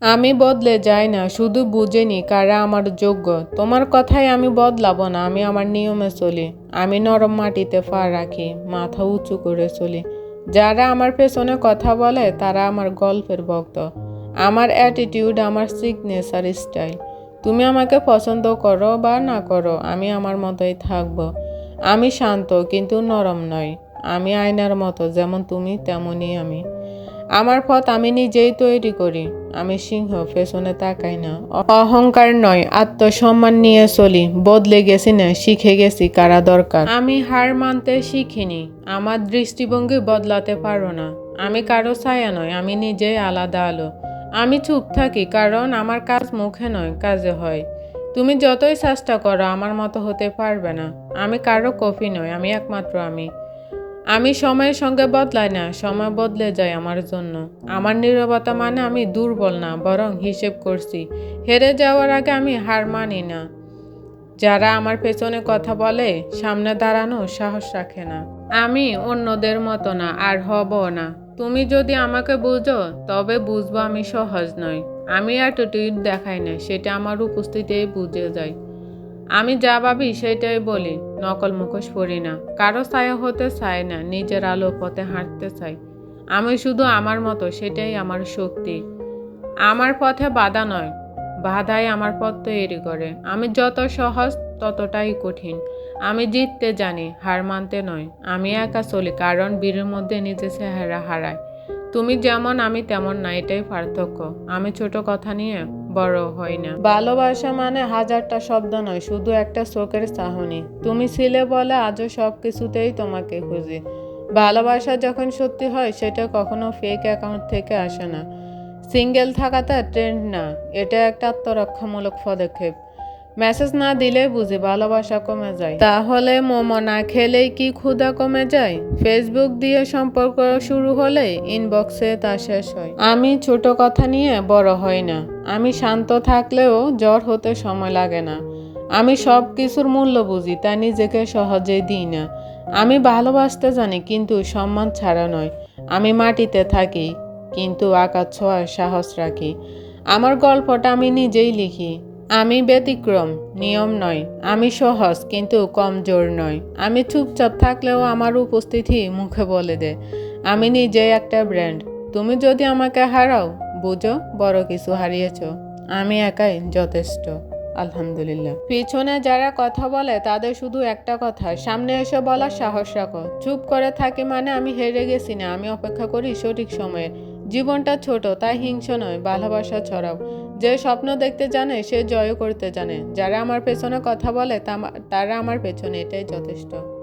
আমি বদলে যাই না, শুধু বুঝেনি কারা আমার যোগ্য। তোমার কথাই আমি বদলাবো না, আমি আমার নিয়মে চলি। আমি নরম মাটিতে পা রাখি, মাথা উঁচু করে চলি। যারা আমার পেছনে কথা বলে, তারা আমার গল্পের ভক্ত। আমার অ্যাটিটিউড আমার সিগনেচার স্টাইল তুমি আমাকে পছন্দ করো বা না করো, আমি আমার মতোই থাকব। আমি শান্ত, কিন্তু নরম নই। আমি আয়নার মতো, যেমন তুমি, তেমনই আমি। আমার পথ আমি নিজেই তৈরি করি। আমি সিংহ, পেছনে তাকাই না। অহংকার নয়, আত্মসম্মান নিয়ে চলি। বদলে গেছি না, শিখে গেছি কারা দরকার। আমি হার মানতে শিখিনি, আমার দৃষ্টিভঙ্গি বদলাতে পারো না। আমি কারও ছায়া নয়, আমি নিজেই আলাদা আলো। আমি চুপ থাকি, কারণ আমার কাজ মুখে নয়, কাজে হয়। তুমি যতই চেষ্টা করো, আমার মতো হতে পারবে না। আমি কারও কফি নয়, আমি একমাত্র আমি। আমি সময়ের সঙ্গে বদলাই না, সময় বদলে যায় আমার জন্য। আমার নীরবতা মানে আমি দুর্বল না, বরং হিসেব করছি। হেরে যাওয়ার আগে আমি হার মানি না। যারা আমার পেছনে কথা বলে, সামনে দাঁড়ানো সাহস রাখে না। আমি অন্যদের মতো না, আর হব না। তুমি যদি আমাকে বুঝো, তবে বুঝব আমি সহজ নই। আমি অ্যাটিটিউড দেখাই না, সেটা আমার উপস্থিতিই বুঝে যায়। আমি যা ভাবি সেটাই বলি, নকল মুখোশ পড়ি না। কারও ছায়া হতে চাই না, নিজের আলো পথে হাঁটতে চাই। আমি শুধু আমার মতো, সেটাই আমার শক্তি। আমার পথে বাধা নয়, বাধাই আমার পথ তৈরি করে। আমি যত সহজ, ততটাই কঠিন। আমি জিততে জানি, হার মানতে নয়। আমি একা চলি, কারণ বীরের মধ্যে নিজে চেহারা হারায়। তুমি যেমন, আমি তেমন না, এটাই পার্থক্য। আমি ছোট কথা নিয়ে বড় হয় না। ভালোবাসা মানে হাজারটা শব্দ নয়, শুধু একটা চোখের চাহনি। তুমি ছিলে বলে আজও সব কিছুতেই তোমাকে খুঁজি। ভালোবাসা যখন সত্যি হয়, সেটা কখনো ফেক অ্যাকাউন্ট থেকে আসে না। সিঙ্গেল থাকাটা ট্রেন্ড না। এটা একটা আত্মরক্ষামূলক পদক্ষেপ। মেসেজ না দিলে বুঝি ভালোবাসা কমে যায়। তাহলে মোমো না খেলেই কি ক্ষুধা কমে যায়? ফেসবুক দিয়ে সম্পর্ক শুরু হলে ইনবক্সে তা শেষ হয়। আমি ছোট কথা নিয়ে বড় হই না। আমি শান্ত থাকলেও জ্বর হতে সময় লাগে না। আমি সব কিছুর মূল্য বুঝি, তা নিজেকে সহজেই দিই না। আমি ভালোবাসতে জানি, কিন্তু সম্মান ছাড়া নয়। আমি মাটিতে থাকি, কিন্তু আকাশ ছোঁয়ার সাহস রাখি। আমার গল্পটা আমি নিজেই লিখি। আমি ব্যতিক্রম, নিয়ম নয়। আমি সহজ, কিন্তু কমজোর নয়। আমি চুপচাপ থাকলেও আমার উপস্থিতি মুখে বলে দে। আমি নিজেই একটা ব্র্যান্ড। তুমি যদি আমাকে হারাও, বুঝো, বড় কিছু হারিয়েছ। আমি একাই যথেষ্ট। আলহামদুলিল্লাহ। পিছনে যারা কথা বলে, তাদের শুধু একটা কথা, সামনে এসে বলার সাহস রাখো। চুপ করে থাকি মানে আমি হেরে গেছি না। আমি অপেক্ষা করি সঠিক সময়ে। জীবনটা ছোট, তাই হিংস নয়, ভালোবাসা ছড়াও। যে স্বপ্ন দেখতে জানে, সে জয় করতে জানে। যারা আমার পেছনে কথা বলে তারা আমার পেছনে, এটাই যথেষ্ট।